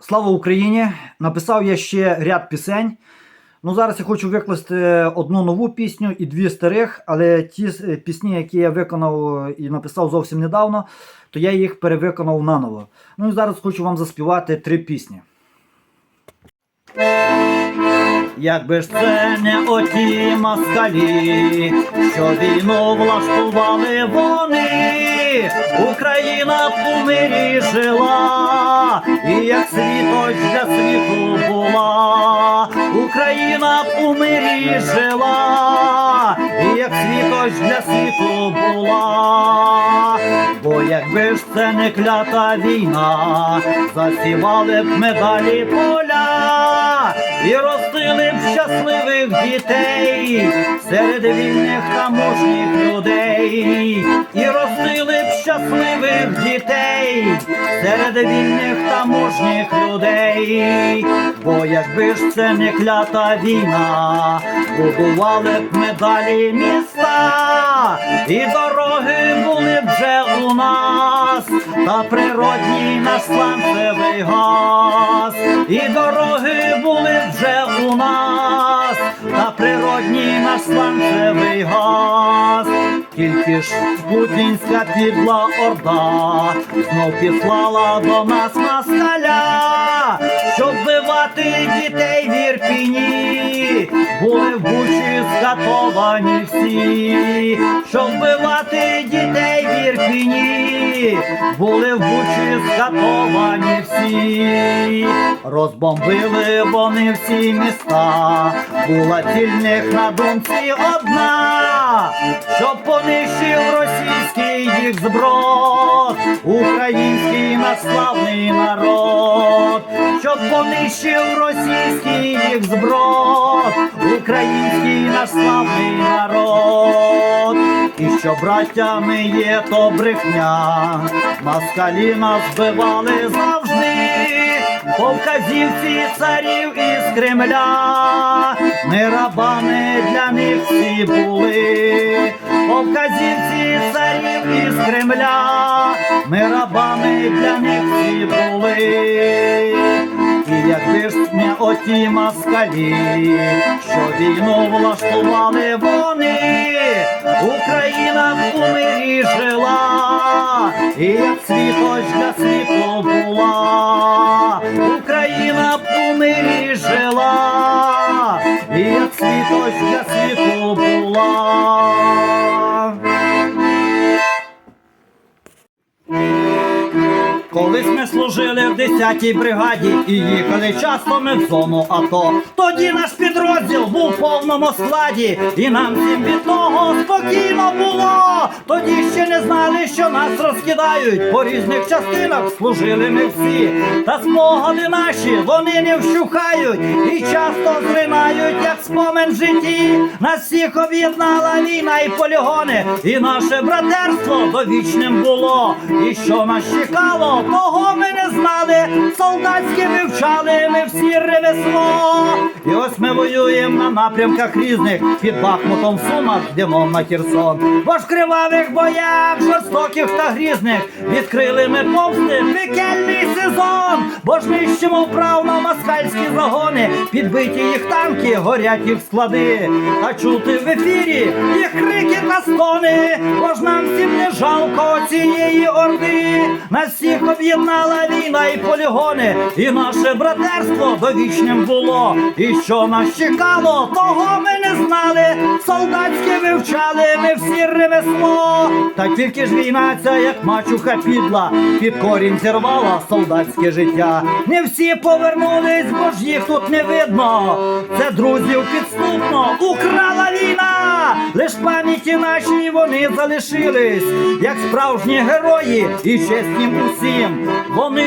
Слава Україні! Написав я ще ряд пісень. Ну, зараз я хочу викласти одну нову пісню і дві старих, але ті е, пісні, які я виконав і написав зовсім недавно, то я їх перевиконав наново. Ну і зараз хочу вам заспівати три пісні. Якби ж це не оті москалі, що війну влаштували вони, Україна у мирі жила, і як світоч для світу була, Україна у мирі жила, і як світоч для світу була, бо якби ж це не клята війна, засівали б медалі поля і ростили б щасливих дітей. Серед вільних та мужніх людей, і ростили б щасливих дітей. Серед вільних та мужніх людей, бо якби ж це не клята війна, будували б медалі міста, і дороги були б вже у нас, та природній наш сланцевий газ, і дороги були б вже у нас, та природній наш сланцевий газ. Тільки ж путінська підла орда знов підслала до нас москаля, щоб вбивати дітей в Ірпіні, були в бучі скатовані всі, щоб вбивати дітей в Ірпіні, були в бучі скатовані всі, розбомбили вони всі міста, була тільних на думці одна, щоб понищив російський їх зброд, український наш славний народ, щоб понищив російський їх зброд, український наш славний народ, і що браттями є, то брехня, москалі нас збивали завжди, по вказівці царів із Кремля, ми рабами для них всі були, по вказівці царів із Кремля, ми рабами для них всі були. І якби ж не оті москалі, що війну влаштували вони, Україна в у мирі жила, і як світоч для світу була, Україна в у мирі жила, і як світоч для служили в 10-й бригаді і їхали часто ми в зону АТО. Тоді наш підрозділ був в повному складі, і нам всім від того спокійно було. Тоді ще не знали, що нас розкидають. По різних частинах служили ми всі. Та спогади наші вони не вщухають і часто зринають, як спомин в житті. Нас всіх об'єднала війна і полігони, і наше братерство довічним було. І що нас чекало, того ми не знали. Солдатське вивчали ми всі ремесло. І ось ми воюємо на напрямках різних під Бахмутом Сумах, йдемо на Херсон. Бо ж кривавих боях, жорстоких та грізних, відкрили ми повсти пекельний сезон. Бо ж нищимо вправно москальські загони, підбиті їх танки, горять їх склади. Та чути в ефірі їх стони. Бо ж нам всім не жалко цієї орди. Нас всіх об'єднала війна і полігони, і наше братерство довічним було. І що нас чекало, того ми не знали. Солдатське вивчали ми всі ремесло. Та тільки ж війна ця, як мачуха підла, під корінь зірвала солдатське життя. Не всі повернулись, бо ж їх тут не видно. Це друзів підступно украла війна. Лиш пам'яті нашій вони залишились, як справжні герої і чесні усім. Вони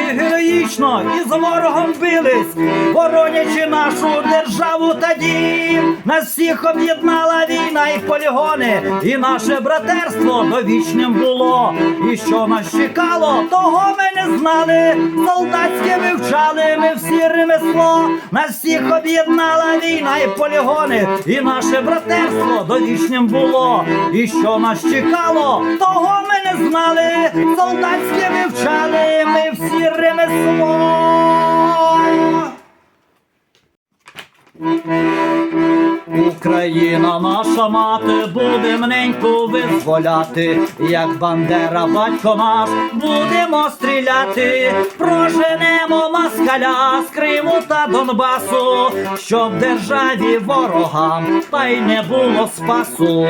героїчно із ворогом бились, боронячи нашу державу та дім. Нас всіх об'єднала війна і полігони, і наше братерство довічним було. І що нас чекало, того ми не знали. Солдатське вивчали ми всі ремесло. Нас всіх об'єднала війна і полігони, і наше братерство довічним було. І що нас чекало, того ми не знали, солдатське вивчали ми всі ремесло країна наша мати, будем неньку визволяти, як бандера батько наш, будемо стріляти, проженемо москаля з Криму та Донбасу, щоб державі ворогам та й не було спасу,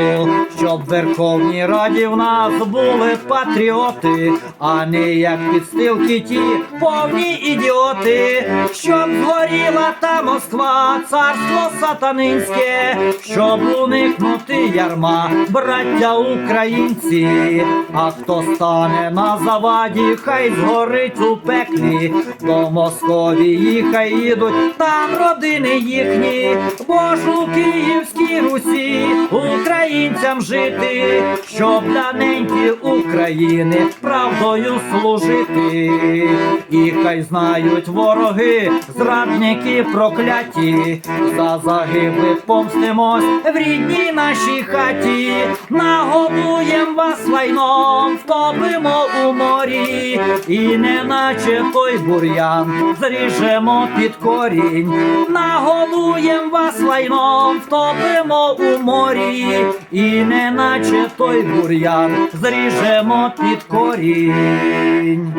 щоб в Верховній Раді в нас були патріоти, а не як підстилки ті повні ідіоти, щоб згоріла та Москва, царство сатанинське, щоб уникнути ярма, браття українці, а хто стане на заваді, хай згорить у пеклі, до Московії хай їдуть, там родини їхні, бо ж у Київській Русі українцям жити, щоб для неньки України правдою служити, і хай знають вороги, зрадники прокляті, за загиблих помстимось в рідній нашій хаті, нагодуєм вас лайном, втопимо у морі, і неначе той бур'ян зріжемо під корінь, нагодуєм вас лайном, втопимо у морі, і неначе той бур'ян зріжемо під корінь.